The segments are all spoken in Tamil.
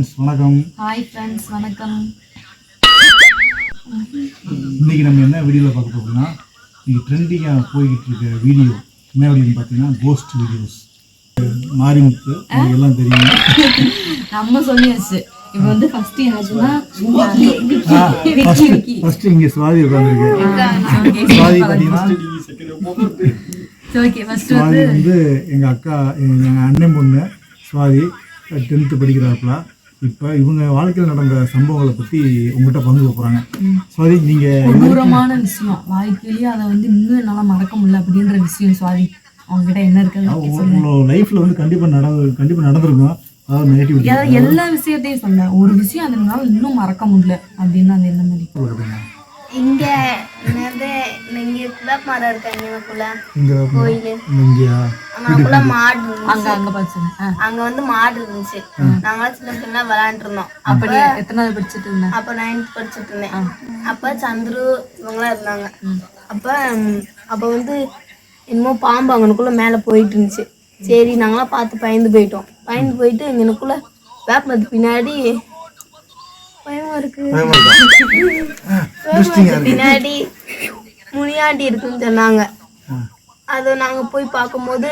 ஃப்ரெண்ட்ஸ் வணக்கம். ஹாய் ஃப்ரெண்ட்ஸ் வணக்கம். இன்னைக்கு நம்ம என்ன வீடியோவில் பார்க்க போகிறோம்னா இன்னைக்கு ட்ரெண்டிங்காக போய்கிட்டு இருக்க வீடியோ என்ன வீடியோன்னு பார்த்தீங்கன்னா கோஸ்ட் வீடியோஸ் மாரிமுத்து எல்லாம் தெரியும். நம்ம சொல்லியாச்சு. இப்போ வந்து ஃபர்ஸ்ட் யாருன்னா ஃபர்ஸ்ட் ஃபர்ஸ்ட் இங்கே சுவாதி உட்காந்துருக்கு சுவாதி பார்த்தீங்கன்னா ஓகே ஃபர்ஸ்ட் சுவாதி வந்து எங்கள் அக்கா எங்கள் அண்ணன் பொண்ணு சுவாதி டென்த்து படிக்கிறாப்புல. இப்போ இவங்க வாழ்க்கையில் நடந்த சம்பவங்களை பற்றி உங்கள்கிட்ட பங்கு போகிறாங்க சுவாதி நீங்கள் கொடூரமான விஷயம். வாழ்க்கையிலேயே அதை வந்து இன்னும் என்னால் மறக்க முடியல அப்படின்ற விஷயம் சுவாதி. அவங்ககிட்ட என்ன இருக்குன்னு உங்களோட லைஃப்பில் வந்து கண்டிப்பாக நடந்து கண்டிப்பாக நடந்திருக்கும். அதாவது எல்லா விஷயத்தையும் சொன்னேன். ஒரு விஷயம் அதனால இன்னும் மறக்க முடியல அப்படின்னு அந்த என்ன மாதிரி இங்க என்னது? இங்க வேப்ப மரம் கோயில். அங்கனக்குள்ள மாடு. அங்க அங்க வந்து மாடு இருந்துச்சு. நாங்களாம் சின்ன பிள்ளை விளையாண்டு இருந்தோம். அப்படி எத்தனாவது படிச்சுட்டு இருந்தேன் அப்ப நைன்த் படிச்சுட்டு இருந்தேன். அப்ப சந்துரு இவங்களாம் இருந்தாங்க. அப்ப அப்ப வந்து என்னமோ பாம்பு அங்கனுக்குள்ள மேல போயிட்டு இருந்துச்சு. சரி நாங்களாம் பார்த்து பயந்து போயிட்டோம். பயந்து போயிட்டு இங்கனுக்குள்ள வேப்பமரத்து பின்னாடி பயமா இருக்கு. வேப்பமரத்து பின்னாடி முனியாண்டி இருக்குன்னு சொன்னாங்க. அது நாங்க போய் பார்க்கும்போது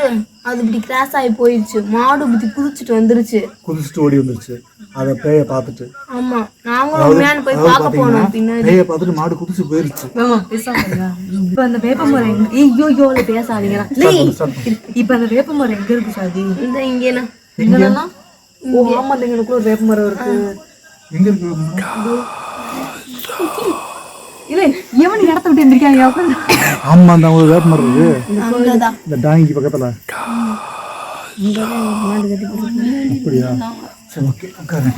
அது இப்படி கிராஸ் ஆகி போயிடுச்சு. மாடு இப்படி குதிச்சுட்டு வந்துருச்சு. குதிச்சுட்டு ஓடி வந்துருச்சு. அதை பேயை பார்த்துட்டு. ஆமா. நாங்களும் உண்மையான போய் பார்க்க போனோம் பின்னாடி. பேயை பார்த்துட்டு மாடு குதிச்சு போயிருச்சு. ஆமா, பேசாதீங்க. இப்ப அந்த வேப்பமரம் எங்க ஐயோ ஐயோ பேசாதீங்க இப்ப அந்த வேப்பமரம் எங்க இருக்கு சாதி இந்த இங்கேனா? எங்கெல்லாம் ஓ ஆமா எங்களுக்குள்ள ஒரு வேப்பமரம் இருக்கு. எங்கே இருக்கு இல்ல எவன் இடத்த விட்டு எந்திரிக்காங்க அப்புறம் ஆமாம் அந்த ஒரு வேப்பமரம் இருக்கு. அங்கதான். இந்த டாங்கிக்கு பக்கத்தில். அப்படியா? சரி ஓகே உட்காருங்க.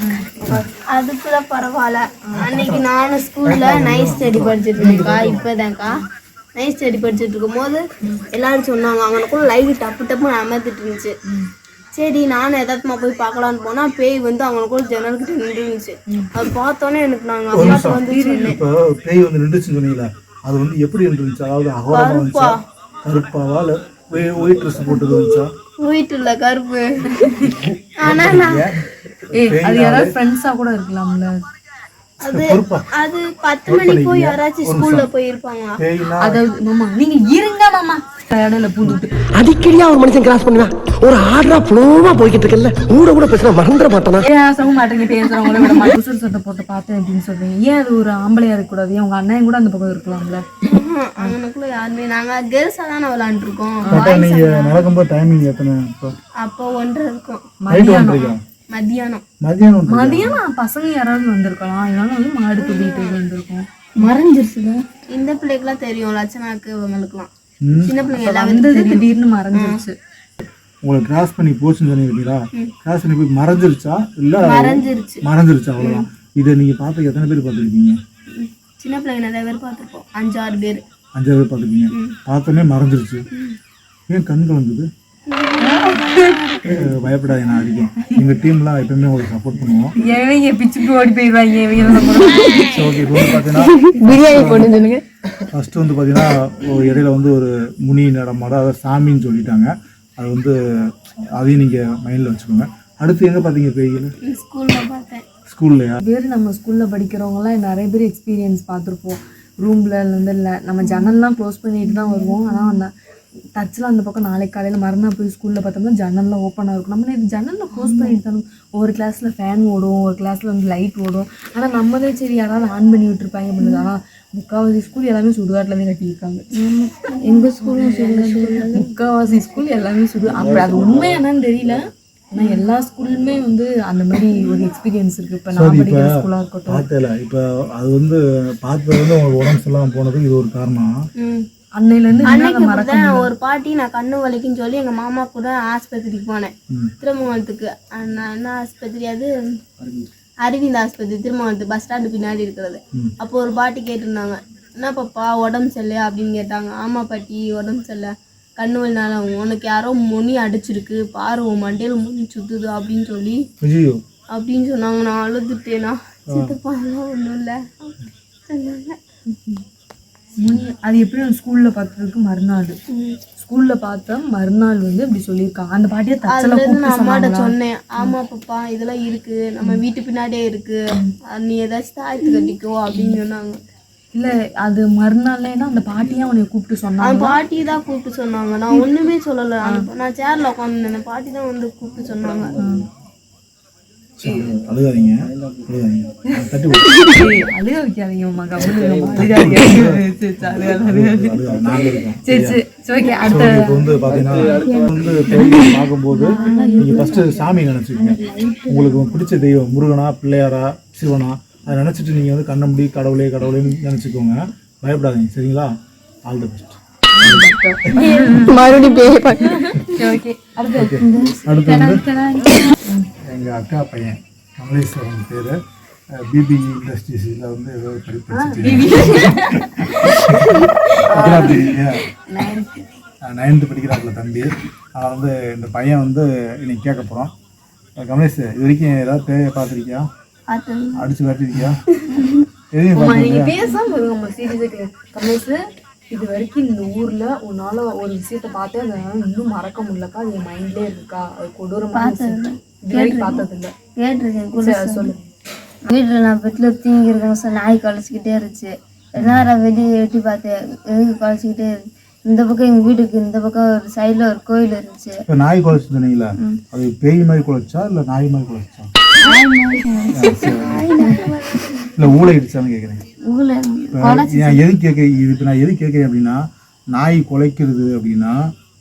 அது கூட பரவாயில்ல. அன்னைக்கு நானும் ஸ்கூல்ல நைட் ஸ்டடி படிச்சுட்டு இருந்தேன்க்கா இப்போதான்க்கா. நைட் ஸ்டடி படிச்சுட்டு இருக்கும்போது எல்லாரும் சொன்னாங்க அங்கனக்குள்ள லைட் டப்பு டப்புன்னு அமர்த்திட்டு இருந்துச்சு. சரி நானும் எதார்த்தமா போய் பார்க்கலான்னு போனா பேய் வந்து அவங்களுக்குள்ள ஜன்னல்கிட்ட நின்று இருந்துச்சு அது பார்த்தோன்னே எனக்கு நாங்க அப்பாட்ட வந்து இப்போ பேய் வந்து நின்றுச்சுன்னு சொன்னீங்களா அது வந்து எப்படி இருந்துச்சு அதாவது அகோரமாக இருந்துச்சா கருப்பாவா இல்லை ஒயிட் ட்ரெஸ் போட்டு இருந்துச்சா வீட்டுல கருப்பு. ஆனா அது யாராவது ஃப்ரெண்ட்ஸா கூட இருக்கலாம்ல. அது பத்து மணிக்கு போய் யாராச்சும் ஸ்கூல்ல போயிருப்பாங்களா? அதாவது மாமா நீங்க இருங்க மாமா. இடையில பூந்துட்டு. அடிக்கடியா ஒரு மனுஷன் கிராஸ் பண்ணுவேன் ஒரு ஆர்டரா ஃப்ளோவா போய்கிட்டு இருக்கல ஊட கூட பேசினா மறந்துட மாட்டானா? பேசவும் மாட்டேங்க பேசுறவங்கள விட மாட்டேன். புசர் சட்டை போட்டு பார்த்தேன் அப்படின்னு சொல்றீங்க. ஏன் அது ஒரு ஆம்பளையா இருக்கக்கூடாது? ஏன் உங்க அண்ணன் கூட அந்த பக்கம் இருக்கலாம்ல? அவனுக்குள்ள யாருமே நாங்க கேர்ள்ஸா தானே விளையாண்டுருக்கோம். கரெக்டாக நீங்கள் நடக்கும்போது டைமிங் எத்தனை? இப்போ அப்போ ஒன்றரை இருக்கும். நைட்டு மத்தியானம் மதியானம் ஒன்றரை மதியம் பசங்க யாராவது வந்திருக்கலாம். இதனால வந்து மாடு துள்ளிட்டு வந்திருக்கோம். மறைஞ்சிருச்சுல? இந்த பிள்ளைக்கெல்லாம் தெரியும் லட்சணாக்கு இவங்களுக்குலாம். சின்ன பிள்ளைங்க எல்லாமே வந்தது திடீர்னு மறைஞ்சிருச்சு. உங்களை கிராஸ் பண்ணி போச்சுன்னு சொன்னீங்களா கிராஸ் பண்ணி போய் மறைஞ்சிருச்சா? இல்லை மறைஞ்சிருச்சு. மறைஞ்சிருச்சு அவ்வளோதான் இதை நீங்கள் பார்த்து எத்தனை பேர் பார்த்துருக்கீங்க? சின்ன பிள்ளைங்க நிறைய பேர் பார்த்துருப்போம். அஞ்சு ஆறு பேர். அஞ்சாறு பேர் பார்த்துருக்கீங்க. பார்த்தோன்னே மறைஞ்சிருச்சு. ஏன் கண் கலங்குது? அஹ் பயப்படாதீங்க நான் அடிக்கும் எங்கள் டீம்லாம் எப்பவுமே உங்களுக்கு சப்போர்ட் பண்ணுவோம். இவங்க பிச்சுட்டு ஓடி போயிடுவாங்க ஓகே இப்போ வந்து பார்த்தீங்கன்னா பிரியாணி போட்டு சொல்லுங்க ஃபஸ்ட்டு வந்து பார்த்தீங்கன்னா ஒரு இடையில வந்து ஒரு முனி நடமாட அதாவது சாமின்னு சொல்லிட்டாங்க. அது வந்து அதையும் நீங்கள் மைண்டில் வச்சுக்கோங்க. அடுத்து எங்கே பார்த்தீங்க பேய்கள் ஸ்கூல்ல பார்த்தேன். ஸ்கூல்லையா? பேர் நம்ம ஸ்கூலில் படிக்கிறவங்கலாம் நிறைய பேர் எக்ஸ்பீரியன்ஸ் பார்த்துருப்போம். ரூமில் இருந்து இல்லை நம்ம ஜன்னல்லாம் க்ளோஸ் பண்ணிட்டு தான் வருவோம். ஆனால் அந்த டச்சில் அந்த பக்கம் நாளைக்கு காலையில் மறுநாள் போய் ஸ்கூலில் பார்த்தோம்னா ஜன்னல்லாம் ஓப்பனாக இருக்கும். நம்ம இது ஜன்னலில் க்ளோஸ் பண்ணிட்டு தானே ஒவ்வொரு கிளாஸில் ஃபேன் ஓடும் ஒரு கிளாஸில் வந்து லைட் ஓடும். ஆனால் நம்மளே சரி யாராவது ஆன் பண்ணி விட்டுருப்பாங்க பண்ணுது ஆனால் முக்கால்வாசி ஸ்கூல் எல்லாமே சுடுகாட்டில் கட்டியிருக்காங்க. எங்கள் ஸ்கூலும் சுடுகாடு முக்கால்வாசி ஸ்கூல் எல்லாமே சுடு அப்படி அது உண்மை என்னன்னு தெரியல. ஆனால் எல்லா ஸ்கூல்லுமே வந்து அந்த மாதிரி ஒரு எக்ஸ்பீரியன்ஸ் இருக்குது இப்போ நான் படிக்கிற ஸ்கூலாக இருக்கட்டும். பார்த்தல இப்போ அது வந்து பார்த்தது வந்து உங்களுக்கு உடம்பு சரியில்லாமல் போனதுக்கு இது ஒரு காரணம். அன்னையிலேருந்து அன்னைக்கு ஒரு பாட்டி நான் கண்ணு வலிக்குன்னு சொல்லி எங்க மாமா கூட ஆஸ்பத்திரிக்கு போனேன். திருமங்கலத்துக்கு. என்ன ஆஸ்பத்திரி அது? அரவிந்த் ஆஸ்பத்திரி திருமங்கலத்து பஸ் ஸ்டாண்டு பின்னாடி இருக்கிறது. அப்போ ஒரு பாட்டி கேட்டிருந்தாங்க என்ன பாப்பா உடம்பு சரியில்லையா அப்படின்னு கேட்டாங்க. ஆமா பாட்டி உடம்பு சரியில்லை. கண்ணு வலினால உனக்கு யாரோ முனி அடிச்சிருக்கு. பாரு உன் மண்டையில முனி சுத்துது அப்படின்னு சொல்லி அப்படின்னு சொன்னாங்க. நான் அழுதுட்டேனா? சித்தப்பா ஒன்றும் இல்லை. சொன்னாங்க. முனி- அது எப்படி ஸ்கூலில் பார்த்ததுக்கு மறுநாள்? ஸ்கூல்ல பார்த்தேன் மறுநாள் வந்து இப்படி சொல்லியிருக்காங்க அந்த பாட்டியை தச்சல நான் கூப்பிட்டு அம்மாட்ட சொன்னேன். ஆமா பாப்பா இதெல்லாம் இருக்கு. நம்ம வீட்டு பின்னாடியே இருக்கு. நீ ஏதாச்சும் தாயத்து கட்டிக்கோ அப்படின்னு சொன்னாங்க. இல்ல அது மறுநாள்னா அந்த பாட்டியா உன்னை கூப்பிட்டு சொன்னாங்க பாட்டி தான் கூப்பிட்டு சொன்னாங்க. நான் ஒண்ணுமே சொல்லல. நான் சேர்ல உட்காந்து பாட்டி தான் வந்து கூப்பிட்டு சொன்னாங்க. அழுகாதீங்க அழுக வைக்காதீங்க அம்மா கவனிங்க அழுகாதீங்க சரி, சரி, ஓகே அடுத்த வந்து. பார்த்தீங்கன்னா வந்து பார்க்கும்போது நீங்கள் ஃபஸ்ட்டு சாமி நினச்சிக்கோங்க உங்களுக்கு பிடிச்ச தெய்வம் முருகனா பிள்ளையாரா சிவனா அதை நினச்சிட்டு நீங்கள் வந்து கண்ணம்படி கடவுளே கடவுளேன்னு நினச்சிக்கோங்க பயப்படாதீங்க சரிங்களா ஆல் தி பெஸ்ட் மறுபடியும் அடுத்து எங்கள் அக்கா பையன் கமலேஸ்வரன் பேர். பிபி இண்டஸ்ட்ரீஸில் வந்து ஏதோ படிப்பு நைன்த்து படிக்கிறாப்புல தம்பி. அவன் வந்து இந்த பையன் வந்து இன்னைக்கு கேட்க போகிறோம் கமலேஷ் இது வரைக்கும் ஏதாவது பேய பார்த்துருக்கியா? அடிச்சு விரட்டிருக்கியா? எதையும் இது வரைக்கும் இந்த ஊர்ல உன்னால ஒரு விஷயத்த பார்த்து அதை இன்னும் மறக்க முடியலக்கா? அது என் மைண்ட்லயே இருக்கா? அது கொடூரமான கேட்டிருக்கேன் சொல்லு. வீட்டில் நான் பெட்டில் தூங்கியிருக்கேன் சார் நாய் கழிச்சிக்கிட்டே இருந்துச்சு. எல்லாரும் வெளியே எட்டி பார்த்தேன் எதுக்கு கழிச்சிக்கிட்டே இந்த பக்கம் எங்கள் வீட்டுக்கு இந்த பக்கம் ஒரு சைடில் ஒரு கோயில் இருந்துச்சு. இப்போ நாய் குலைச்சு சொன்னீங்களா அது பேய் மாதிரி குலைச்சா இல்லை நாய் மாதிரி குலைச்சா? இல்லை ஊழ இடிச்சான்னு கேட்குறேன் நான் எது கேட்க? இதுக்கு நான் எது கேட்குறேன் அப்படின்னா நாய் குலைக்கிறது அப்படின்னா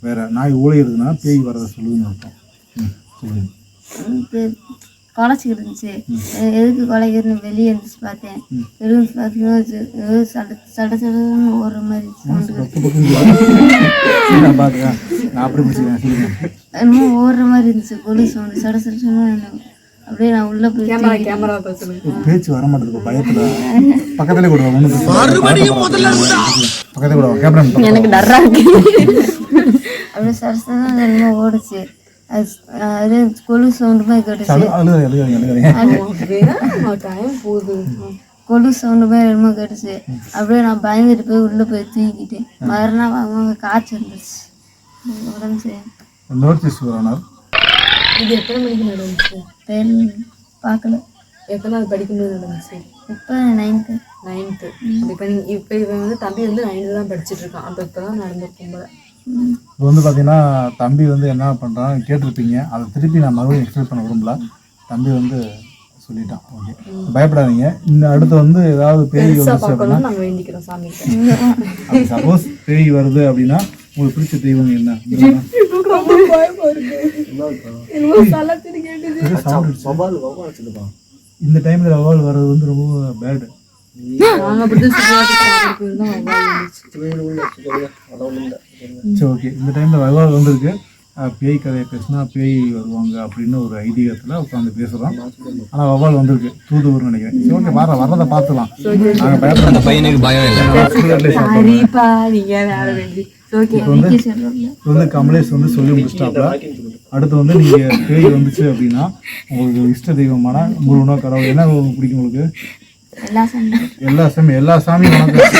வேற நாய் ஊழையிறதுனா பேய் வரதை சொல்லுதுன்னு அர்த்தம். சொல்லுங்க. குலைச்சிக்கிட்டு இருந்துச்சு. எதுக்கு குலைக்கிறதுன்னு வெளியே இருந்துச்சு பார்த்தேன். இருந்து பார்த்தீங்கன்னா சட சட சடன்னு ஓடுற மாதிரி என்னமோ ஓடுற மாதிரி இருந்துச்சு. கொலு சவுண்டு சட சட சடன்னு அப்படியே நான் உள்ளே போய் கேமரா பேச்சு வர மாட்டேங்குது பயத்துல. பக்கத்துல கூட. பக்கத்துல கூட எனக்கு டர்ரா இருக்கு. அப்படியே என்னமோ ஓடுச்சு. அது கொலு சவுண்டு மாதிரி கேட்டுச்சு கொலு சவுண்டு மாதிரி என்னமோ கேட்டுச்சு அப்படியே நான் பயந்துட்டு போய் உள்ளே போய் தூங்கிட்டேன். மறுநாள் அவங்க காய்ச்சல் இருந்துச்சு உடம்பு சரி நோட்டீஸ் வரானார் இது எத்தனை மணிக்கு நடந்துச்சு? தெரியல பார்க்கல. எத்தனாவது படிக்கும்போது நடந்துச்சு? இப்போ நைன்த்து நைன்த்து இப்போ நீ இப்போ இவன் வந்து தம்பி வந்து நைன்த்து தான் படிச்சுட்டு இருக்கான். அப்போ இப்போ தான் நடந்திருக்கும் போல இப்போ வந்து பார்த்தீங்கன்னா தம்பி வந்து என்ன பண்ணுறான் கேட்டிருப்பீங்க. அதை திருப்பி நான் மறுபடியும் எக்ஸ்பிளைன் பண்ண விரும்பல. தம்பி வந்து சொல்லிட்டான். ஓகே பயப்படாதீங்க. இந்த அடுத்து வந்து ஏதாவது பேய் வந்துச்சு அப்படின்னா சப்போஸ் பேய் வருது அப்படின்னா உங்களுக்கு பிடிச்ச தெய்வம் என்ன? இந்த டைம்ல வவால் வர்றது வந்து ரொம்ப பேடு சரி ஓகே. இந்த டைம்ல வவால் வந்திருக்கு. பேய் கதையை பேசினா பேய் வருவாங்க அப்படின்னு ஒரு ஐதீகத்தில் உட்காந்து பேசுகிறோம் ஆனால் வவால் வந்திருக்கு. தூதுவர்னு நினைக்கிறேன். சரி ஓகே வர வர்றதை பார்த்துலாம் நாங்கள் பயப்பட பையனுக்கு பயம் இல்லை. இப்போ வந்து இப்போ வந்து கமலேஷ் வந்து சொல்லி முடிச்சிட்டாப்ல அடுத்து வந்து நீங்கள் பேய் வந்துச்சு அப்படின்னா உங்களுக்கு இஷ்ட தெய்வமான முருகனோ கடவுள் என்ன பிடிக்கும் உங்களுக்கு? எல்லா சாமி. எல்லா சாமியும் வணக்கம்.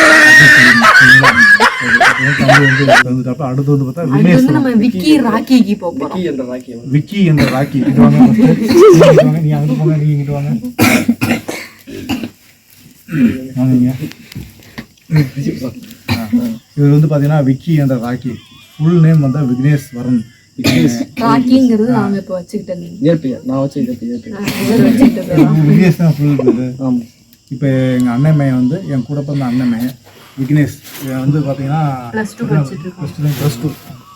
அடுத்து வந்து பார்த்தா விக்னேஷ் விக்கி ராக்கிக்கு போக போகிறோம் என்ற ராக்கி விக்கி என்ற ராக்கி. இங்கிட்டு வாங்க. நீங்க நீங்க அங்கிட்டு போங்க நீங்க இங்கிட்டு வாங்க. வாங்க இவர் வந்து பாத்தீங்கன்னா விக்கி என்ற ராக்கி. ஃபுல் நேம் வந்து விக்னேஷ் வரன் ராக்கிங்கிறது நாங்கள் இப்போ வச்சுக்கிட்டது. இயற்பியர் நான் வச்சு இயற்பியர் வச்சுக்கிட்டது. விக்னேஷ் தான் ஃபுல் இது இப்போ எங்கள் அண்ணன் மையன் வந்து என் கூட பிறந்த அண்ணன் விக்னேஷ் இவன் வந்து பார்த்தீங்கன்னா plus two plus two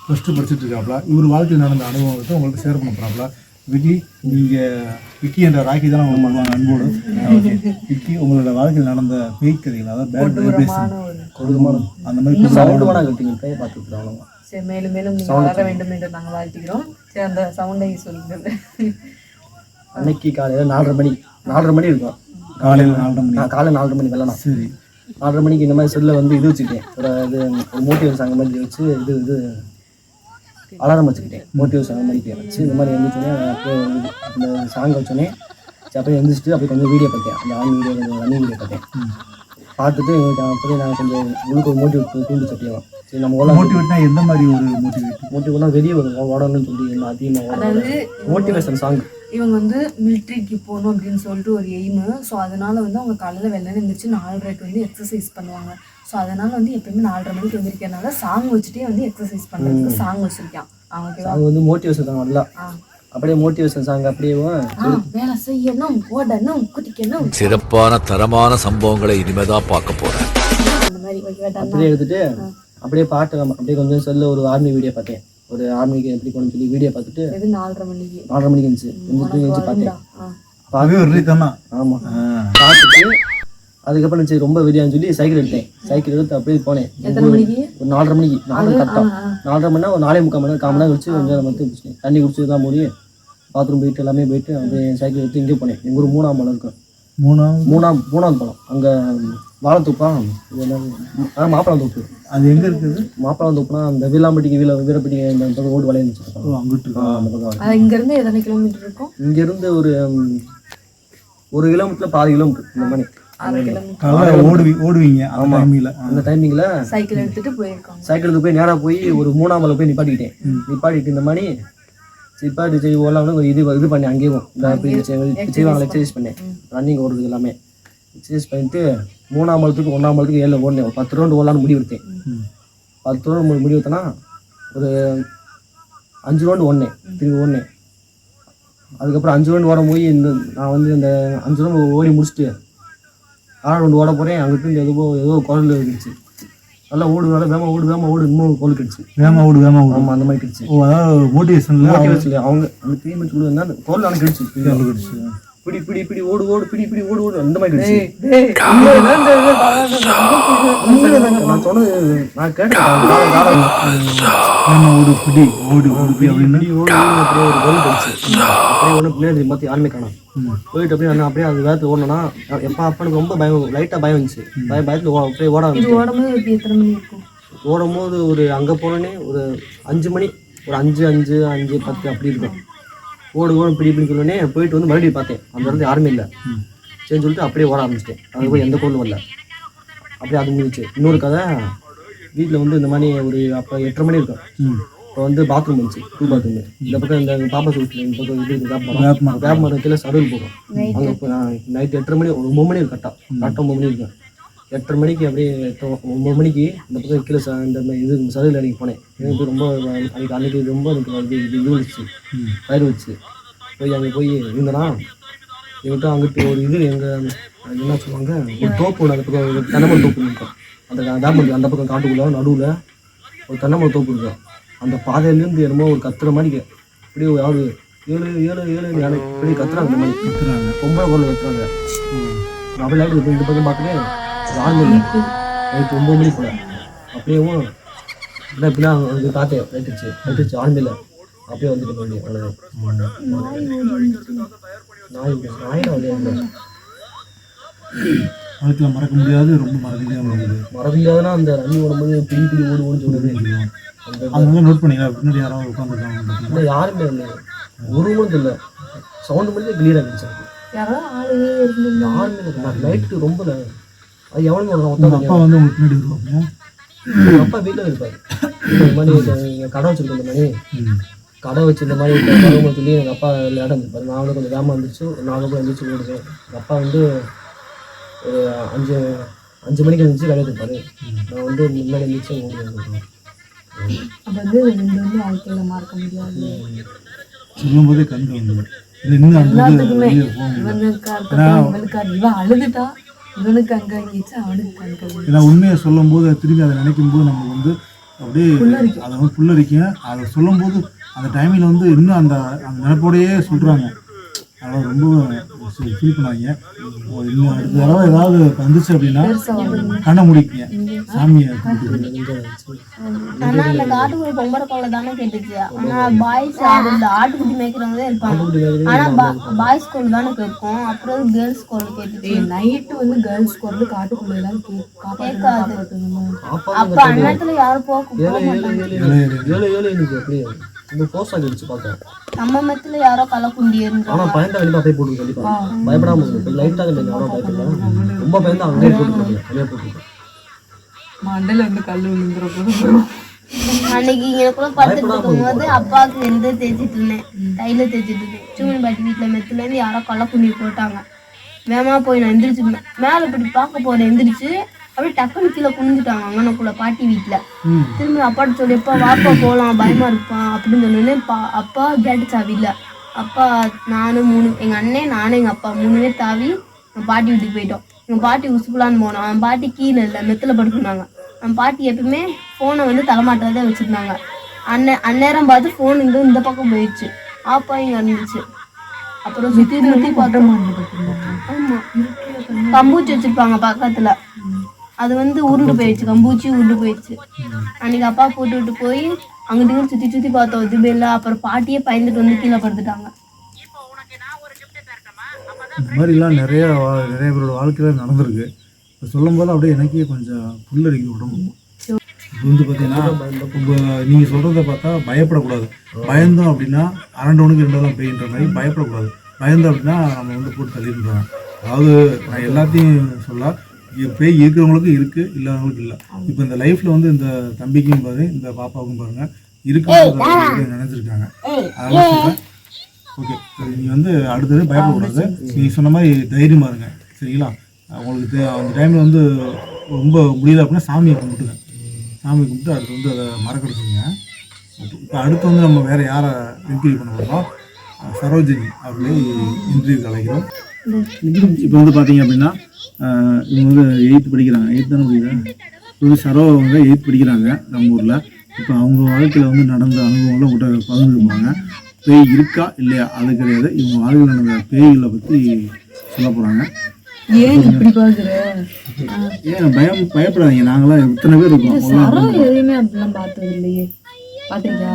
plus two படிச்சுட்டு இருக்காப்ல. இவர் வாழ்க்கையில் நடந்த அனுபவத்தை உங்களுக்கு ஷேர் பண்ண போகிறாப்ல விக்கி நீங்கள் விக்கி என்ற ராக்கி தானே அவங்க பண்ணுவாங்க அன்போடு. ஓகே. விக்கி உங்களோட வாழ்க்கையில் நடந்த பேய் கதைகள் அதாவது பேட் வைப்ரேஷன் அந்த மாதிரி சவுண்டு வேணா கட்டிங்க பேய் பார்த்துட்டு அவ்வளோதான் சரி மேலும் மேலும் நீங்கள் வளர வேண்டும் என்று நாங்கள் வாழ்த்துக்கிறோம் சரி அந்த சவுண்டை சொல்லுங்கள். அன்னைக்கு காலையில் நாலரை மணி நாலரை மணி இருக்கும். காலையில் நாலரை மணி நான் காலை நாலரை மணி வெள்ளனா சரி. நாலரை மணிக்கு இந்த மாதிரி செல்லில் வந்து இது வச்சுக்கிட்டேன். ஒரு இது ஒரு மோட்டிவ் சாங் மாதிரி வச்சு இது இது அலாரம் வச்சுக்கிட்டேன். மோட்டிவ் சாங் மாதிரி வச்சு இந்த மாதிரி எழுந்திரிச்சோன்னே அப்படியே வந்து இந்த சாங் வச்சோன்னே சரி அப்படியே எழுந்திரிச்சிட்டு அப்படியே கொஞ்சம் வீடியோ பார்த்தேன் அந்த ஆன் வீடியோ கொஞ்சம் ரன்னிங் வீடியோ பார்த்தேன் பார்த்துட்டு எங்களுக்கு அப்போதே நாங்கள் கொஞ்சம் உங்களுக்கு ஒரு மோட்டிவ் தூண்டு சட்டியலாம் சரி நம்ம ஓடலாம். மோட்டிவேட்னா எந்த மாதிரி ஒரு மோட்டிவேட் மோட்டிவ்னா வெளியே வரும் ஓடணும்னு சொல்லி இன்னும் அதிகமாக அதாவது மோட்டிவேஷன் சாங் இவங்க வந்து மிலிட்ரிக்கு போகணும் அப்படின்னு சொல்லிட்டு ஒரு எய்மு ஸோ அதனால வந்து அவங்க காலையில் வெள்ளன எழுந்திரிச்சு நாலரைக்கு வந்து எக்ஸசைஸ் பண்ணுவாங்க. ஸோ அதனால வந்து எப்பயுமே நாலரை மணிக்கு எழுந்திரிக்கிறனால சாங் வச்சுட்டே வந்து எக்ஸசைஸ் பண்ணுறதுக்கு சாங் வச்சிருக்கான். ஓகேவா அது வந்து மோட்டிவேஷன் சாங் நல்லா. ஆ. அப்படியே மோட்டிவேஷன் சாங் அப்படியே வேலை செய்யணும் ஓடணும் குதிக்கணும். சிறப்பான தரமான சம்பவங்களை இனிமேதான் பார்க்க போறேன். அந்த மாதிரி? அப்படியே எடுத்துட்டு அப்படியே பாட்டு அப்படியே கொஞ்சம் செல்ல ஒரு ஆர்மி வீடியோ பார்த்தேன் ஒரு ஆர்மிக்கு எப்படி கொண்டு சொல்லி வீடியோ பார்த்துட்டு நாலரை மணிக்கு. நாலரை மணிக்கு இருந்துச்சு இருந்துச்சு பார்த்தேன். அதுவே ஒரு தான்? ஆமாம் பார்த்துட்டு அதுக்கப்புறம் சரி ரொம்ப வெறியான்னு சொல்லி சைக்கிள் எடுத்தேன். சைக்கிள் எடுத்து அப்படியே போனேன். எத்தனை மணிக்கு? ஒரு நாலரை மணிக்கு. நாலரை கரெக்டாக நாலரை மணி நேரம் ஒரு நாலே முக்கால் மணி நேரம் கால் மணி நேரம் கழிச்சு கொஞ்சம் நேரம் வந்து பிடிச்சேன் தண்ணி குடிச்சதுலாம் மூடி பாத்ரூம் போயிட்டு எல்லாமே போயிட்டு அப்படியே சைக்கிள் எடுத்து இங்கே போனேன். எங்கள் ஊர் மூணாம் பழம் இருக்கும். மூணாவது மூணாம் மூணாவது பழம் அங்கே வாழைத்தோப்பா மாப்பழம் தோப்பு. அது எங்க இருக்குது? மாப்பழம் தோப்புனா அந்த வீலாம்பட்டிக்கு வீல வீரப்பட்டிக்கு இந்த பக்கம் ஓடு வளைய வச்சுருக்கோம் ஓ அங்கிட்டு இருக்கா? அந்த பக்கம் அது இங்கேருந்து எத்தனை கிலோமீட்டர் இருக்கும்? இங்கேருந்து ஒரு ம், ஒரு கிலோமீட்டர் பாதி கிலோமீட்டர் இந்த மாதிரி ஓடுவீங்க டைமில் அந்த டைமிங்கில் சைக்கிள் எடுத்துட்டு போயிருக்காங்க. சைக்கிள் எடுத்து போய் நேராக போய் ஒரு மூணாம் போய் நிப்பாட்டிக்கிட்டேன். நிப்பாட்டிட்டு இந்த மாதிரி நிப்பாட்டி ஓடலாம்னு ஒரு இது இது பண்ணேன் அங்கேயும். இந்த இப்படி செய்~ செய்வாங்க எக்ஸசைஸ் பண்ணேன். ரன்னிங் ஓடுறது எல்லாமே. எக்ஸசைஸ் பண்ணிட்டு மூணாம் மலத்துக்கு ஒன்றாம் மலத்துக்கு ஏழில் ஓடினேன். ஒரு பத்து ரவுண்டு ஓடலான்னு முடிவு எடுத்தேன். பத்து ரவுண்டு முடிவு எடுத்தேன்னா ஒரு அஞ்சு ரவுண்டு ஓடினேன். திரும்பி ஓடினேன். அதுக்கப்புறம் அஞ்சு ரவுண்டு ஓட போய் இந்த நான் வந்து இந்த அஞ்சு ரவுண்டு ஓடி முடிச்சுட்டு ஆறு ரவுண்டு ஓட போகிறேன் அங்கிட்டு எதுவோ ஏதோ குரல் இருந்துச்சு நல்லா ஓடு நல்லா வேமா ஓடு வேமா ஓடு இன்னும் கோல் கிடுச்சு. வேமா ஓடு வேமா ஓடு. ஆமாம் அந்த மாதிரி கிடுச்சு. ஓ அதாவது மோட்டிவேஷன்ல மோட்டிவேஷன்ல அவங்க அந்த மினிட்ஸ் கொடுங்க அந்த கோல் ஆனால் கிடுச்சு. பிடி பிடி பிடி ஓடு ஓடு பிடி பிடி ஓடு ஓடு அந்த மாதிரி நான் சொன்னது நான் கேட்டேன் ஓடு பிடி ஓடு ஓடு பிடி அப்படின்னு பிடி ஓடு ஓடு அப்படியே ஒரு கோல் கிடுச்சு அப்படியே ஒன்று பின்னாடி மாற்றி யாருமே காணும். போயிட்டு அப்படியே நான் அப்படியே அது வேகத்தில் ஓடணும்னா எப்போ அப்பனுக்கு ரொம்ப பயம் லைட்டாக பயம் வந்துச்சு. பய பயத்தில் அப்படியே ஓட இருக்கும்? ஓடும்போது ஒரு அங்கே போனோடனே ஒரு அஞ்சு மணி ஒரு அஞ்சு அஞ்சு அஞ்சு பத்து அப்படி இருக்கும். ஓடு ஓடு பிடி பிடி சொல்லனே போயிட்டு வந்து மறுபடியும் பார்த்தேன். அந்த இடத்துல யாருமே இல்லை. சரின்னு சொல்லிட்டு அப்படியே ஓட ஆரம்பிச்சிட்டேன். அங்கே போய் எந்த கோலும் வரல. அப்படியே அது முடிஞ்சுச்சு. இன்னொரு கதை வீட்டில் வந்து இந்த மாதிரி ஒரு அப்போ எட்டரை மணி இருக்கும். இப்போ வந்து பாத்ரூம் இருந்துச்சு. டூ பாத்ரூம் இந்த பக்கம் இந்த பாப்பா சூட்டில் இந்த பக்கம் இது வேப்ப மரம். வேப்ப கீழே சருள் போகும். அங்கே இப்போ நைட் எட்டரை மணி ஒரு ஒம்பது மணி இருக்கும் கரெக்டாக கரெக்டாக ஒம்பது மணி இருக்கும். எட்டரை மணிக்கு அப்படியே ஒம்பது மணிக்கு இந்த பக்கம் கீழே இந்த இது சருவில் அன்றைக்கி போனேன். எனக்கு ரொம்ப அன்றைக்கி அன்றைக்கி ரொம்ப எனக்கு இது இது இது வந்துச்சு பயிர் வச்சு. போய் அங்கே போய் இருந்தேன்னா எங்கிட்ட அங்கிட்டு ஒரு இது எங்கள் என்ன சொல்லுவாங்க? ஒரு தோப்பு ஒன்று அந்த பக்கம் தென்னமரம் தோப்பு இருக்கும். அந்த டேம் அந்த பக்கம் காட்டுக்குள்ள நடுவில் ஒரு தென்னமரம் தோப்பு இருக்கும். அந்த பாதையிலேருந்து என்னமோ ஒரு கத்துற மாதிரி அப்படியே யாரு ஏழு ஏழு ஏழு யானை இப்படி கத்துறாங்க அந்த மாதிரி. கத்துறாங்க. பொம்பளை குரல் கத்துறாங்க. அப்படியே இந்த பக்கம் பார்த்துட்டு ஆள் இல்லை நைட்டு ஒம்பது மணி போல அப்படியேவும் என்ன எப்படின்னா அது காத்தே லைட்டுச்சு ஆள் இல்லை அப்படியே வந்துட்டு போய் அவ்வளோதான் நாய் நாய் வந்து வாழ்க்கையில மறக்க முடியாது ரொம்ப மறக்க முடியாது மறந்துடாதுன்னா அந்த ரன்னி ஓடும்போது பிடி பிடி ஓடு ஓடு சொல்லுது அந்த அது வந்து நோட் பண்ணீங்களா? பின்னாடி யாராவது உட்காந்துருக்காங்க இல்லை யாருமே இல்லை. ஒரு கூட இல்லை. சவுண்டு மட்டும் கிளியர் ஆகிடுச்சு எனக்கு. யாரோ ஆளு இருந்திருந்தா யாருமே இல்லை. லைட்டு ரொம்ப இல்லை. அது ஒருத்தன் அப்பா வந்து உங்களுக்கு பின்னாடி வருவாங்க அப்பா வீட்டில் இருப்பாரு. இந்த மாதிரி இந்த கடை வச்சிருக்க இந்த மாதிரி கடை வச்சு இந்த மாதிரி சொல்லி எங்கள் அப்பா விளையாட இருப்பாரு நான் வந்து கொஞ்சம் வேமா இருந்துச்சு நாலு கூட எழுந்திரிச்சு ஓடுவேன் எங்கள் அப்பா வந்து ஒரு அஞ்சு அஞ்சு மணிக்கு எழுந்திரிச்சு விளையாட்டு இருப்பாரு நான் வந்து முன்னாடி எழுந்திரிச்சு ஓடுவேன் அப்போ வந்து வந்து வாழ்க்கையில் மறக்க முடியாது. சொல்லும் போதே கண்டு வந்தது இது இன்னும் அழுதுட்டா இவனுக்கு அங்க இருந்துச்சு அவனுக்கு கண் கழுவி ஏன்னா உண்மையை சொல்லும் போது திரும்பி அதை நினைக்கும் போது நமக்கு வந்து அப்படியே அதை வந்து புல்லரிக்கும். அதை சொல்லும் போது அந்த டைமில் வந்து இன்னும் அந்த அந்த நினைப்போடையே சொல்கிறாங்க அதெல்லாம் ரொம்ப ஃபீல் பண்ணாங்க இன்னும் அடுத்த தடவை ஏதாவது வந்துச்சு அப்படின்னா கண்ணை முடிப்பீங்க சாமியை கும்பிட்டு. ஆனா அந்த காட்டுக்குள்ள பொம்பளை கொள்ள தானே கேட்டுச்சு ஆனா பாய்ஸ் ஆட்டுக்குட்டி மேய்க்கிறவங்க தான் இருப்பாங்க ஆனா பாய்ஸ் ஸ்கூல் தானே கேட்கும் அப்புறம் கேர்ள்ஸ் ஸ்கூல் கேட்டுச்சு நைட்டு வந்து கேர்ள்ஸ் குரல் காட்டுக்குள்ள எல்லாம் கே- காப்பாத்தணும், காப்பாத்தணும் அப்ப அந்நேரத்துல யாரும் போக போக மாட்டாங்க இந்த போஸ்ட் அடிச்சு பார்த்தேன் நம்ம மெத்துல யாரோ கள்ளக்குண்டி இருந்தாங்க ஆனா பயந்தா கண்டிப்பா அப்படியே போட்டு கண்டிப்பா பயப்படாம இருக்கு. லைட்டா இல்லை யாரும் பயப்படலாம் ரொம்ப பயந்தா அங்கேயே போட்டு அப்படியே போட்டு மண்டையில இருந்து கல் விழுந்துரும் அன்னைக்கு இங்கனக்குள்ள படுத்துட்டு இருக்கும்போது அப்பாவுக்கு எந்த தேய்ச்சிட்டு இருந்தேன். தையில தேய்ச்சிட்டு இருந்தேன். சூமன் பாட்டி வீட்டுல மெத்துல இருந்து யாரோ கள்ளக்குண்டி போட்டாங்க. வேகமா போய் நான் எந்திரிச்சு மேல இப்படி பார்க்க போறேன். எந்திரிச்சு அப்படியே டக்குனு கீழே குனிஞ்சுட்டாங்க அங்கனக்குள்ள பாட்டி வீட்டுல திரும்பி அப்பாட்ட சொல்லி எப்பா வாப்பா போலாம் பயமா இருப்பா அப்படின்னு சொன்னோடனே பா அப்பா கேட்டு சாவி இல்ல அப்பா நானும் மூணு எங்க அண்ணன் நானும் எங்க அப்பா மூணு பேர் தாவி பாட்டி வீட்டுக்கு போயிட்டோம். எங்க பாட்டி உசுப்புலான்னு போனோம். அவன் பாட்டி கீழே இல்லை மெத்துல படுத்துனாங்க அவன் பாட்டி எப்பவுமே ஃபோனை வந்து தலைமாட்டில் தான் வச்சிருந்தாங்க. அண்ணன் அந்நேரம் பார்த்து ஃபோன் இங்க இந்த பக்கம் போயிடுச்சு. ஆப்பா இங்க இருந்துச்சு அப்புறம் சுத்தி சுத்தி பார்த்தோம். ஆமா. கம்பூச்சி வச்சிருப்பாங்க பக்கத்துல. அது வந்து உருண்டு போயிடுச்சு கம்பூச்சி உருண்டு போயிடுச்சு. அன்னைக்கு அப்பா போட்டு விட்டு போய் அங்கிட்டு இங்கிட்டு சுத்தி சுத்தி பார்த்தோம் இதுவே இல்லை அப்புறம் பாட்டியே பயந்துட்டு வந்து கீழே படுத்துட்டாங்க. இந்த மாதிரிலாம் நிறைய நிறைய பேரோட வாழ்க்கையில் நடந்திருக்கு. இப்போ சொல்லும் போது அப்படியே எனக்கே கொஞ்சம் புல்லரிக்கு உடம்பு. இது வந்து பார்த்தீங்கன்னா நீங்கள் சொல்கிறத பார்த்தா பயப்படக்கூடாது. பயந்தோம் அப்படின்னா அரண்டவனுக்கு ரெண்டெல்லாம் பெயின்ற மாதிரி பயப்படக்கூடாது. பயந்தோம் அப்படின்னா நம்ம வந்து போட்டு தள்ளிடுறோம் அதாவது நான் எல்லாத்தையும் சொல்ல பேய் இருக்கிறவங்களுக்கு இருக்குது இல்லாதவங்களுக்கு இல்லை. இப்போ இந்த லைஃப்பில் வந்து இந்த தம்பிக்கும் பாரு இந்த பாப்பாவுக்கும் பாருங்க. இருக்குன்னு நினைச்சிருக்காங்க. அதெல்லாம் சொல்கிறேன் ஓகே நீங்கள் வந்து அடுத்தது பயப்படக்கூடாது. நீங்கள் சொன்ன மாதிரி தைரியமாக இருங்க சரிங்களா? உங்களுக்கு அந்த டைமில் வந்து ரொம்ப முடியல அப்படின்னா சாமியை கும்பிட்டுங்க. சாமி கும்பிட்டு அடுத்து வந்து அதை மறக்கடிச்சுங்க இப்போ அடுத்து வந்து நம்ம வேறு யாரை இன்டர்வியூ பண்ண போகிறோம் சரோஜினி அவர்களை இன்டர்வியூ அழைக்கிறோம் இப்போ வந்து பார்த்தீங்க அப்படின்னா இவங்க வந்து எயித்து படிக்கிறாங்க. எயித்து தானே படிக்கிறாங்க இப்போ வந்து சரோ வந்து எயித்து படிக்கிறாங்க நம்ம ஊரில். இப்போ அவங்க வாழ்க்கையில் வந்து நடந்த அனுபவங்களை உங்கள்கிட்ட பகிர்ந்துருப்பாங்க பேய் இருக்கா இல்லையா? அது கிடையாது. இவங்க வாழ்க்கையில் நடந்த பேய்களை பற்றி சொல்ல போகிறாங்க ஏன் இப்படி பாக்குற? ஏன் பயம் பயப்படாதீங்க. நாங்களாம் இத்தனை பேர் இருக்கோம்? எதையுமே அப்படிலாம் பார்த்தது இல்லையே பாத்தீங்களா?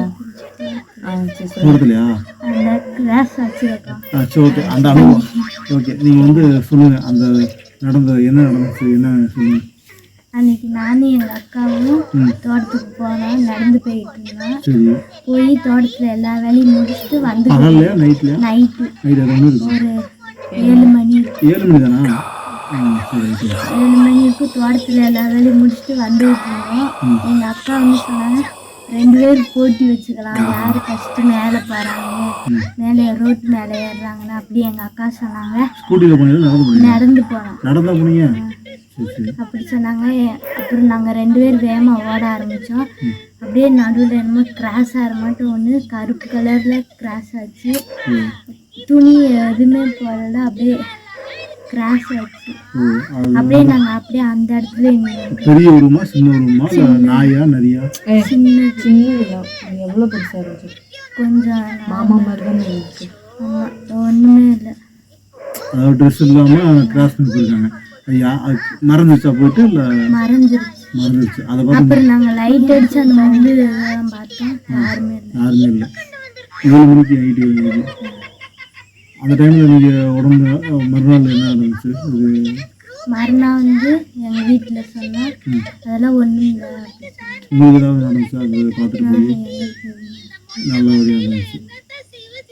வச்சிருக்கா ஆ சரி ஓகே. அந்த அனுபவம். ஓகே. நீங்கள் வந்து சொல்லுங்கள் அந்த நடந்த என்ன நடந்துச்சு என்ன சொல்லுங்கள் அன்னைக்கு நானும் எங்கள் அக்காவும் தோட்டத்துக்கு போனோம் நடந்து போயிட்டு இருந்தோம். போய் தோட்டத்தில் எல்லா வேலையும் முடிச்சுட்டு வந்து நைட்டு. ஒரு ஏழு மணி. ஏழு மணி தானா ஏழு மணிக்கு தோட்டத்தில் எல்லா வேலையும் முடிச்சுட்டு வந்துட்டு இருந்தோம். எங்கள் அக்கா வந்து சொன்னாங்க ரெண்டு பேரும் போட்டி வச்சுக்கலாம். யாரு ஃபஸ்ட்டு மேலே போகிறாங்க மேலே ரோட்டு மேலே ஏறுறாங்கன்னு அப்படி எங்கள் அக்கா சொன்னாங்க. ஸ்கூட்டியில் நடந்து போனீங்க நடந்து போனோம். நடந்தா போனீங்க? அப்படி சொன்னாங்க. அப்புறம் நாங்கள் ரெண்டு பேரும் வேகமாக ஓட ஆரம்பித்தோம் அப்படியே நடுவில் என்னமோ கிராஸ் ஆகிற மட்டும் ஒன்று கருப்பு கலரில் கிராஸ் ஆச்சு. துணி எதுவுமே போடல. அப்படியே கிராஸ் அது அப்படியே நாங்கள் அப்படியே அந்த இடத்துல. பெரிய உருமா சின்ன உருமா இல்லை நாயா நரியா ஏய், சின்னதுதான் அது எவ்வளவு பெருசா இருந்துச்சு? கொஞ்சம் மாமா மாதிரி தான் இருந்துச்சு. ஒன்றுமே இல்லை. அதாவது ட்ரெஸ் இல்லாமல் கிராஸ் பண்ணி போயிருக்காங்க. அது யா- அது மறந்துச்சா போயிட்டு இல்லை? மறைஞ்சிருச்சு மறந்துச்சு அதை பார்த்து அப்புறம் நாங்கள் லைட் அடித்து அந்த மருந்து பார்த்தோம். யாருமே இல்லை. யாருமே இல்லை. ஏழு மணிக்கு மணிக்கு அந்த டைமில் நீங்கள் உடம்பு மறுநாள் என்ன நடந்துச்சு இது மறுநாள் வந்து எங்கள் வீட்டில் சொன்னோம் அதெல்லாம் ஒன்றும் இல்லை. உங்களுக்கு ஏதாவது நடந்துச்சா? அது பார்த்துட்டு போய் நல்லபடியாக இருந்துச்சு.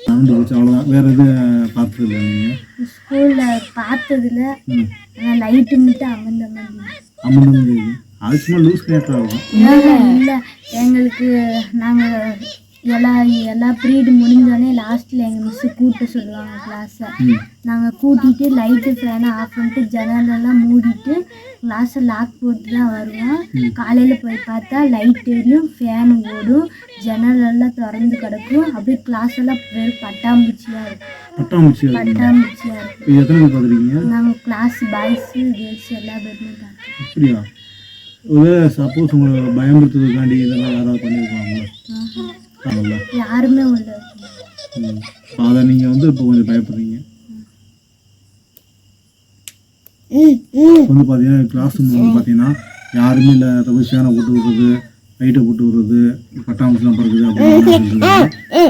நடந்து போச்சு அவ்வளோதான் வேறு எதுவும் பார்த்தது இல்லை நீங்கள் ஸ்கூலில் பார்த்ததுல ம். ஆனால் லைட்டு மட்டும் அமர்ந்த மாதிரி. அம்மன் அது சும்மா லூஸ் இருக்கும் இல்லை எங்களுக்கு நாங்கள் எல்லா எல்லா ப்ரீடு முடிஞ்சோடனே லாஸ்ட்டில் எங்கள் மிஸ்ஸு கூட்ட சொல்லுவாங்க கிளாஸை நாங்கள் கூட்டிட்டு லைட்டு ஃபேனை ஆஃப் பண்ணிட்டு ஜன்னலெல்லாம் மூடிட்டு கிளாஸை லாக் போட்டு தான் வருவோம். காலையில் போய் பார்த்தா லைட் எரியும் ஃபேன் ஓடும் ஜன்னலெல்லாம் திறந்து கிடக்கும். அப்படியே கிளாஸ் எல்லாம் வெறும் பட்டாம்பூச்சியாக இருக்கும். பட்டாம்பூச்சி இருக்கு. பட்டாம்பூச்சியாக இருக்கும். நாங்கள் கிளாஸ் பாய்ஸு கேர்ள்ஸ் எல்லா பேருமே ஒரு சப்போஸ் உங்களை பயமுறுத்துறதுக்காண்டி இதெல்லாம் யாராவது பண்ணியிருக்காங்களா? யாருமே உள்ள ம். அதை நீங்கள் வந்து இப்போ கொஞ்சம் பயப்படுறீங்க. வந்து பார்த்தீங்கன்னா கிளாஸ் ரூம் வந்து பார்த்தீங்கன்னா யாருமே இல்லை ஃபேனை போட்டு விடுறது லைட்டை போட்டு விடுறது பட்டாம்பூச்சிலாம் பறக்குது அப்படின்னு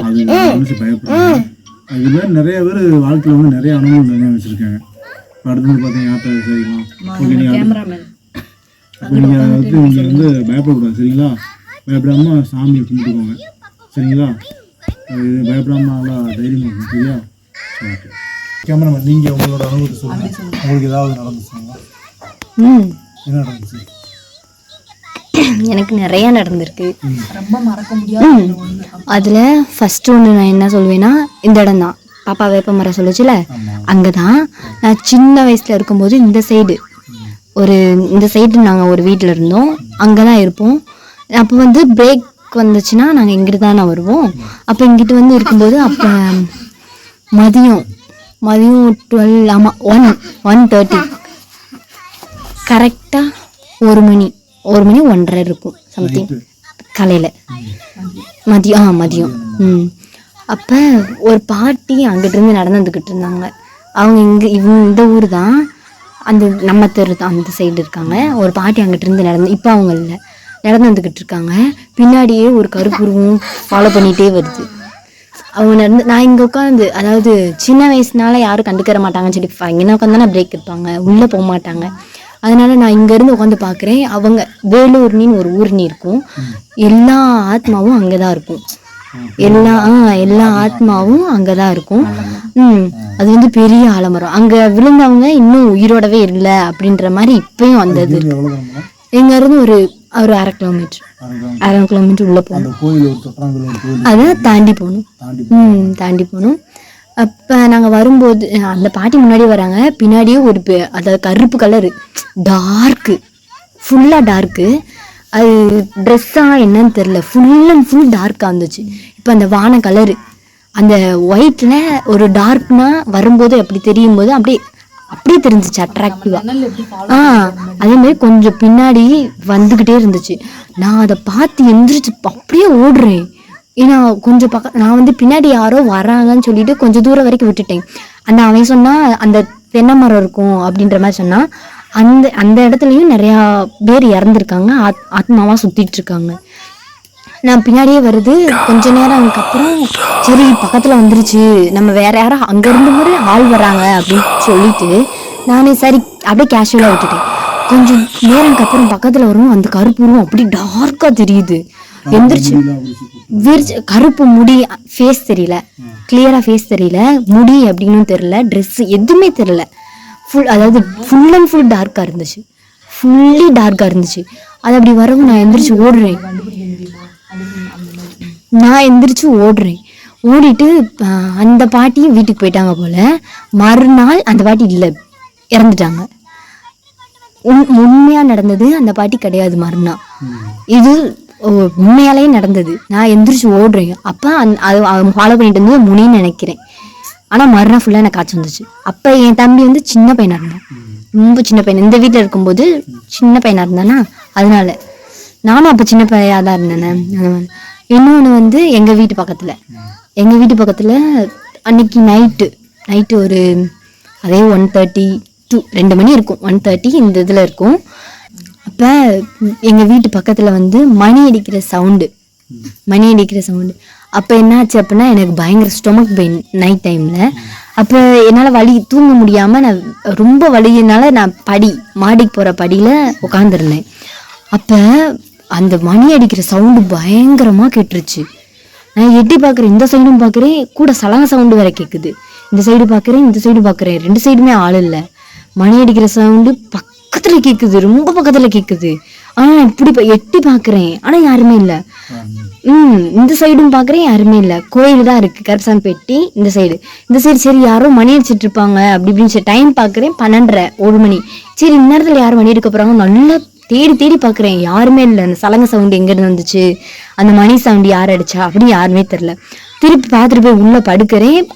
அது நினச்சி பயப்படுறாங்க. அது மாதிரி நிறைய பேர் வாழ்க்கையில் வந்து நிறைய அனுபவம் நிறைய வச்சுருக்காங்க. இப்போ அடுத்து வந்து பார்த்தீங்கன்னா யார்கிட்ட சரிங்களா ஓகே நீங்கள் நீங்கள் வந்து நீங்கள் வந்து பயப்படக்கூடாது சரிங்களா? பயப்படாமல் சாமியை கும்பிட்டுக்கோங்க. சரிங்களா பயப்படாம நல்லா தைரியமாக இருக்கும் சரியா? ஓகே. கேமராமேன் நீங்கள் உங்களோட அனுபவத்தை சொல்லுங்கள் உங்களுக்கு ஏதாவது நடந்துச்சுங்களா ம். என்ன நடந்துச்சு? எனக்கு நிறைய நடந்திருக்கு. ரொம்ப மறக்க முடியாது அதில் ஃபஸ்ட்டு ஒன்று நான் என்ன சொல்வேன்னா இந்த இடம் தான். பாப்பா வேப்ப மரம் சொல்லுச்சுல? அங்கே தான் நான் சின்ன வயசில் இருக்கும்போது இந்த சைடு ஒரு இந்த சைடு நாங்கள் ஒரு வீட்டில் இருந்தோம். அங்கே தான் இருப்போம். அப்போ வந்து பிரேக் வந்துச்சுன்னா நாங்கள் இங்கிட்டு தானே வருவோம். அப்போ இங்கிட்டு வந்து இருக்கும்போது அப்போ மதியம் மதியம் டுவெல் ஆமாம் ஒன் ஒன் தேர்ட்டி கரெக்டாக ஒரு மணி ஒரு மணி ஒன்றரை இருக்கும் சம்திங் காலையில். மதியம் ஆ மதியம். ம். அப்போ ஒரு பாட்டி அங்கிட்டிருந்து நடந்து வந்துக்கிட்டு இருந்தாங்க. அவங்க இங்கே இவங்க இந்த ஊர் தான் அந்த நம்ம தெரு தான் அந்த சைடு இருக்காங்க. ஒரு பாட்டி அங்கிட்டு இருந்து நடந்து இப்போ அவங்க இல்லை. நடந்து வந்துக்கிட்டு இருக்காங்க. பின்னாடியே ஒரு கருப்புருவம் ஃபாலோ பண்ணிகிட்டே வருது. அவங்க நடந்து நான் இங்கே உட்காந்து அதாவது சின்ன வயசுனால யாரும் கண்டுக்கிற மாட்டாங்கன்னு சொல்லி இங்கே உட்காந்து பிரேக் எடுப்பாங்க உள்ளே போக மாட்டாங்க. அதனால நான் இங்கேருந்து உட்காந்து பார்க்குறேன். அவங்க வேலூர்னின்னு ஒரு ஊர்னி இருக்கும். எல்லா ஆத்மாவும் அங்கே தான் இருக்கும். எல்லா எல்லா ஆத்மாவும் அங்கே தான் இருக்கும். ம் அது வந்து பெரிய ஆலமரம். அங்கே விழுந்தவங்க இன்னும் உயிரோடவே இல்லை அப்படின்ற மாதிரி இப்பயும் வந்தது கிராமம் இங்கேருந்து ஒரு ஒரு அரை கிலோமீட்டர் அரை கிலோமீட்டர் உள்ளே போகணும். அதை தாண்டி போகணும். தாண்டி ம் தாண்டி போகணும். அப்போ நாங்கள் வரும்போது அந்த பாட்டி முன்னாடி வராங்க. பின்னாடியே ஒரு பெ- அதாவது கருப்பு கலரு டார்க்கு ஃபுல்லாக டார்க்கு அது ட்ரெஸ்ஸாக என்னன்னு தெரில ஃபுல் அண்ட் ஃபுல் டார்க்காக இருந்துச்சு. இப்போ அந்த வான கலரு அந்த ஒயிட்டில் ஒரு டார்க்னா வரும்போது அப்படி தெரியும் போது அப்படியே அப்படியே தெரிஞ்சிச்சு அட்ராக்டிவாக ஆ. அதே மாதிரி கொஞ்சம் பின்னாடி வந்துக்கிட்டே இருந்துச்சு. நான் அதை பார்த்து எந்திரிச்சு அப்படியே ஓடுறேன். ஏன்னா கொஞ்சம் பக்க நான் வந்து பின்னாடி யாரோ வராங்கன்னு சொல்லிட்டு கொஞ்சம் தூரம் வரைக்கும் விட்டுட்டேன். அந்த அவன் சொன்னா அந்த தென்னை மரம் இருக்கும் அப்படின்ற மாதிரி சொன்னா அந்த அந்த இடத்துலயும் நிறையா பேர் இறந்துருக்காங்க. ஆத் ஆத்மாவா சுத்திட்டு இருக்காங்க. நான் பின்னாடியே வருது. கொஞ்ச நேரம் அதுக்கப்புறம் சரி பக்கத்தில் வந்துருச்சு. நம்ம வேற யாரும் அங்கேருந்து மாதிரி ஆள் வராங்க அப்படின்னு சொல்லிட்டு நானே சரி அப்படியே கேஷுவலாக விட்டுட்டேன். கொஞ்சம் நேரம்க்கு அப்புறம் பக்கத்தில் வரும் அந்த கருப்புருவம் அப்படி டார்க்காக தெரியுது. எந்திரிச்சு விரிச்சு கருப்பு முடி ஃபேஸ் தெரியல. கிளியராக ஃபேஸ் தெரியல. முடி அப்படின்னு தெரியல. ட்ரெஸ்ஸு எதுவுமே தெரியல. ஃபுல் அதாவது ஃபுல் அண்ட் ஃபுல் டார்க்காக இருந்துச்சு. ஃபுல்லி டார்க்காக இருந்துச்சு. அது அப்படி வரவும் நான் எந்திரிச்சு ஓடுறேன். நான் எந்திரிச்சு ஓடுறேன். ஓடிட்டு அந்த பாட்டியும் வீட்டுக்கு போயிட்டாங்க போல. மறுநாள் அந்த பாட்டி இல்லை இறந்துட்டாங்க. உண்- உண்மையா நடந்தது அந்த பாட்டி கிடையாது மறுநாள் இது உண்மையாலேயே நடந்தது. நான் எந்திரிச்சு ஓடுறேன். அப்போ அந் அது அவங்க ஃபாலோ பண்ணிட்டு வந்து முனின்னு நினைக்கிறேன். ஆனால் மறுநாள் ஃபுல்லாக எனக்கு காய்ச்சல் வந்துச்சு. அப்போ என் தம்பி வந்து சின்ன பையனாக இருந்தான். ரொம்ப சின்ன பையன். இந்த வீட்டில் இருக்கும்போது சின்ன பையனாக இருந்தானா? அதனால. நானும் அப்போ சின்ன பையாக தான் இருந்தேனே. இன்னொன்று வந்து எங்கள் வீட்டு பக்கத்தில். எங்கள் வீட்டு பக்கத்தில் அன்னைக்கு நைட்டு நைட்டு ஒரு அதே ஒன் தேர்ட்டி டூ ரெண்டு மணி இருக்கும். ஒன் தேர்ட்டி இந்த இதில் இருக்கும். அப்போ எங்கள் வீட்டு பக்கத்தில் வந்து மணி அடிக்கிற சவுண்டு மணி அடிக்கிற சவுண்டு அப்போ என்னாச்சு அப்படின்னா எனக்கு பயங்கர ஸ்டொமக் பெயின் நைட் டைமில் அப்போ என்னால் வலி தூங்க முடியாமல் நான் ரொம்ப வலியினால நான் படி மாடிக்கு போகிற படியில் உட்காந்துருந்தேன் அப்போ அந்த மணி அடிக்கிற சவுண்டு பயங்கரமாக கேட்டுருச்சு. நான் எட்டி பார்க்குறேன் இந்த சைடும் பார்க்குறேன் கூட சலங்க சவுண்டு வேற கேட்குது இந்த சைடு பார்க்குறேன் இந்த சைடு பார்க்குறேன் ரெண்டு சைடுமே ஆள் இல்லை. மணி அடிக்கிற சவுண்டு பக்கத்தில் கேட்குது ரொம்ப பக்கத்தில் கேட்குது ஆனால் இப்படி எட்டி பார்க்குறேன் ஆனால் யாருமே இல்லை. ம் இந்த சைடும் பார்க்குறேன் யாருமே இல்லை. கோயில் தான் இருக்குது கருப்சாமி பெட்டி இந்த சைடு இந்த சைடு சரி யாரோ மணி அடிச்சிட்டு இருப்பாங்க அப்படி இப்படின்னு சரி டைம் பார்க்குறேன் பன்னெண்டரை ஒரு மணி. சரி இந்நேரத்தில் யார் மணி எடுக்க போகிறாங்க நல்லா தேடி தேடி பார்க்குறேன் யாருமே இல்லை. அந்த சலங்க சவுண்டு எங்கேருந்து வந்துச்சு? அந்த மணி சவுண்டு யார் அடிச்சா? அப்படி யாருமே தெரில திருப்பி பார்த்துட்டு போய் உள்ளே படுக்கிறேன்.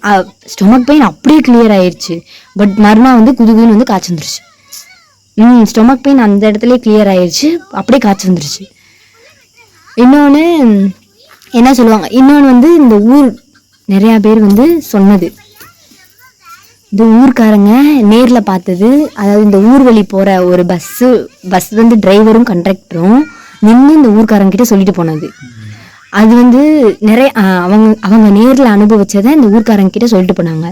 ஸ்டொமக் பெயின் அப்படியே கிளியர் ஆயிடுச்சு பட் மறுநாள் வந்து குதுகுன்னு வந்து காய்ச்சி வந்துருச்சு. ம் ஸ்டொமக் பெயின் அந்த இடத்துல கிளியர் ஆயிடுச்சு அப்படியே காய்ச்சி வந்துருச்சு. இன்னொன்று என்ன சொல்லுவாங்க? இன்னொன்று வந்து இந்த ஊர் நிறையா பேர் வந்து சொன்னது. இந்த ஊர்க்காரங்க நேரில் பார்த்தது. அதாவது இந்த ஊர் வழி போகிற ஒரு பஸ்ஸு பஸ் வந்து டிரைவரும் கண்டக்டரும் நின்று இந்த ஊர்க்காரங்கிட்ட சொல்லிட்டு போனது. அது வந்து நிறைய அவங்க அவங்க நேரில் அனுபவிச்சதை இந்த ஊர்க்காரங்கிட்ட சொல்லிட்டு போனாங்க.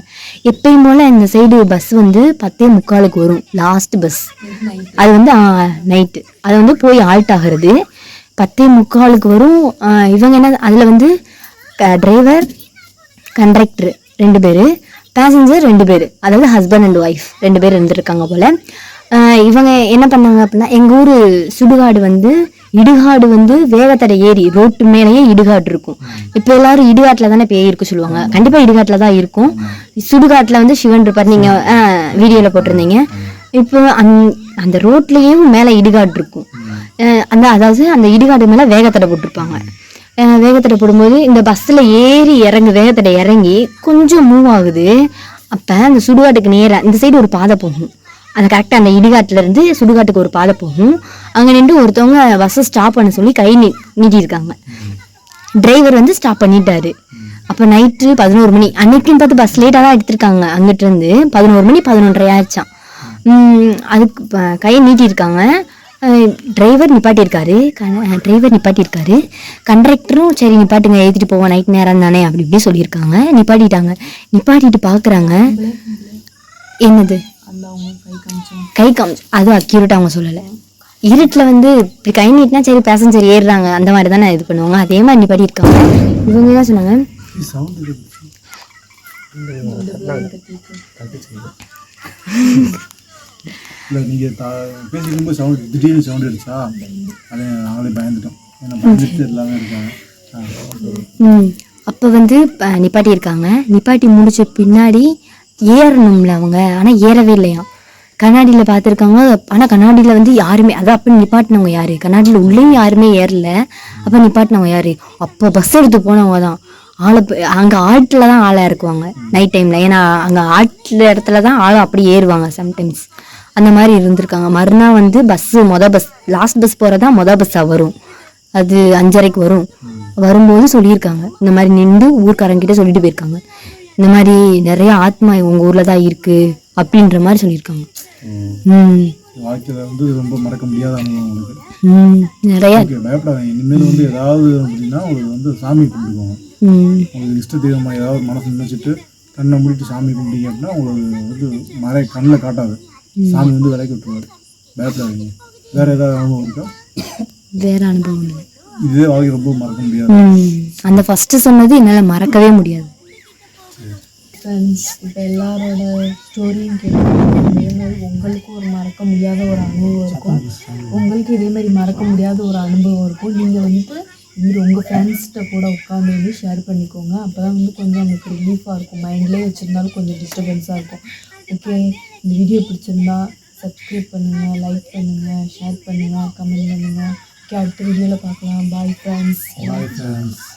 எப்பயும் போல் இந்த சைடு பஸ் வந்து பத்தே முக்காலுக்கு வரும் லாஸ்ட் பஸ் அது வந்து நைட்டு அது வந்து போய் ஆல்ட் ஆகிறது. பத்தே முக்காலுக்கு வரும். இவங்க என்ன அதில் வந்து டிரைவர் கண்டக்டர் ரெண்டு பேர். பேசஞ்சர் ரெண்டு பேர். அதாவது ஹஸ்பண்ட் அண்ட் ஒய்ஃப் ரெண்டு பேர் இருந்திருக்காங்க போல். இவங்க என்ன பண்ணாங்க அப்படின்னா எங்கள் ஊர் சுடுகாடு வந்து இடுகாடு வந்து வேகத்தடை ஏறி ரோட்டு மேலேயே இடுகாடு இருக்கும். இப்போ எல்லாரும் இடுகாட்டில் தானே பேய் இருக்கு சொல்லுவாங்க. கண்டிப்பாக இடுகாட்டில் தான் இருக்கும். சுடுகாட்டில் வந்து சிவன் இருப்பார். நீங்கள் வீடியோவில் போட்டிருந்தீங்க. இப்போ அந் அந்த ரோட்லேயும் மேலே இடுகாடு இருக்கும். அந்த அதாவது அந்த இடுகாடு மேலே வேகத்தடை போட்டிருப்பாங்க. வேகத்தில் போடும்போது இந்த பஸ்ஸில் ஏறி இறங்கு வேகத்தில் இறங்கி கொஞ்சம் மூவ் ஆகுது. அப்போ அந்த சுடுகாட்டுக்கு நேராக இந்த சைடு ஒரு பாதை போகும். அந்த கரெக்டாக அந்த இடுகாட்டிலேருந்து சுடுகாட்டுக்கு ஒரு பாதை போகும். அங்கே நின்று ஒருத்தவங்க பஸ்ஸை ஸ்டாப் பண்ண சொல்லி கை நீ நீட்டியிருக்காங்க. டிரைவர் வந்து ஸ்டாப் பண்ணிட்டாரு. அப்போ நைட்டு பதினோரு மணி அன்னைக்குன்னு பார்த்து பஸ் லேட்டாக தான் எடுத்திருக்காங்க. அங்கிட்டிருந்து பதினோரு மணி பதினொன்றரை ஆயிடுச்சான் அதுக்கு கை கையை நீட்டியிருக்காங்க. டிரைவர் நிப்பாட்டியிருக்காரு. டிரைவர் நிப்பாட்டியிருக்காரு. கண்டக்டரும் சரி நிப்பாட்டுங்க ஏற்றிட்டு போவோம் நைட் நேரம் தானே அப்படி இப்படி சொல்லியிருக்காங்க. நிப்பாட்டிட்டாங்க. நிப்பாட்டிட்டு பார்க்குறாங்க. என்னது? கை காமிச்சு அதுவும் அக்யூரேட் அவங்க சொல்லலை. இருட்டில் வந்து இப்படி கை நீட்டினா சரி பேசஞ்சர் ஏறுறாங்க. அந்த மாதிரி தானே இது பண்ணுவாங்க. அதே மாதிரி நிப்பாட்டி இருக்காங்க இவங்க என்ன சொன்னாங்க? சவுண்டு இல்லை நீங்கள் த பேசிக்கும்போது சவுண்ட் திடீர்னு சவுண்ட் அடிச்சா அதை நாங்களே பயந்துட்டோம். ஏன்னா பயந்துட்டு எல்லாமே இருக்காங்க. அப்போ வந்து நிப்பாட்டி இருக்காங்க. நிப்பாட்டி முடிச்ச பின்னாடி ஏறணும்ல அவங்க. ஆனால் ஏறவே இல்லையா கண்ணாடியில் பார்த்துருக்காங்க. ஆனால் கண்ணாடியில் வந்து யாருமே அதான் அப்போ நிப்பாட்டினவங்க யார்? கண்ணாடியில் உள்ளேயும் யாருமே ஏறல. அப்போ நிப்பாட்டினவங்க யார்? அப்போ பஸ் எடுத்து போனவங்க தான். ஆளை அங்கே ஆட்டில் தான் ஆளாக இருக்குவாங்க நைட் டைமில் ஏன்னா அங்கே ஆட்டில் இடத்துல தான் ஆளை அப்படி ஏறுவாங்க சம்டைம்ஸ் அந்த மாதிரி இருந்திருக்காங்க. மறுநாள் வந்து பஸ்ஸு மொதல் பஸ் லாஸ்ட் பஸ் போகிறதா மொதல் பஸ்ஸாக வரும். அது அஞ்சரைக்கு வரும். வரும்போது சொல்லியிருக்காங்க. இந்த மாதிரி நின்று ஊர்க்காரங்கிட்ட சொல்லிட்டு போயிருக்காங்க. இந்த மாதிரி நிறைய ஆத்மா உங்க ஊர்ல தான் இருக்கு அப்படின்ற மாதிரி சொல்லியிருக்காங்க. ம். வாழ்க்கையில் வந்து ரொம்ப மறக்க முடியாத அனுபவம் உங்களுக்கு ம். நிறைய. பயப்படாதீங்க. இனிமேல் வந்து ஏதாவது அப்படின்னா உங்களுக்கு வந்து சாமி கும்பிட்டுக்கோங்க ம் உங்களுக்கு இஷ்ட தெய்வமாக ஏதாவது மனசு நினைச்சிட்டு கண்ணை மூடிட்டு சாமி கும்பிட்டீங்க அப்படின்னா உங்களுக்கு வந்து மறை கண்ணில் காட்டாது. சாமி வந்து விலைக்கு விட்டுருவாரு. பயப்படாதீங்க. வேற ஏதாவது அனுபவம் இருக்கா? வேற அனுபவம் இல்லை. இதே வாழ்க்கை ரொம்ப மறக்க முடியாது. அந்த ஃபர்ஸ்ட் சொன்னது என்னால் மறக்கவே முடியாது. ஃப்ரெண்ட்ஸ் இப்போ எல்லாரோட ஸ்டோரியும் கேட்டு இதே மாதிரி உங்களுக்கும் ஒரு மறக்க முடியாத ஒரு அனுபவம் இருக்கும். உங்களுக்கு இதே மாதிரி மறக்க முடியாத ஒரு அனுபவம் இருக்கும். நீங்கள் வந்துட்டு இது உங்கள் ஃப்ரெண்ட்ஸ்கிட்ட கூட உட்காந்து வந்து ஷேர் பண்ணிக்கோங்க. அப்போ தான் வந்து கொஞ்சம் உங்களுக்கு ரிலீஃபாக இருக்கும். மைண்ட்லேயே வச்சுருந்தாலும் கொஞ்சம் டிஸ்டர்பன்ஸாக இருக்கும். ஓகே இந்த வீடியோ பிடிச்சிருந்தா சப்ஸ்கிரைப் பண்ணுங்கள் லைக் பண்ணுங்கள் ஷேர் பண்ணுங்கள் கமெண்ட் பண்ணுங்கள் ஓகே அடுத்த வீடியோவில் பார்க்கலாம். Bye friends bye friends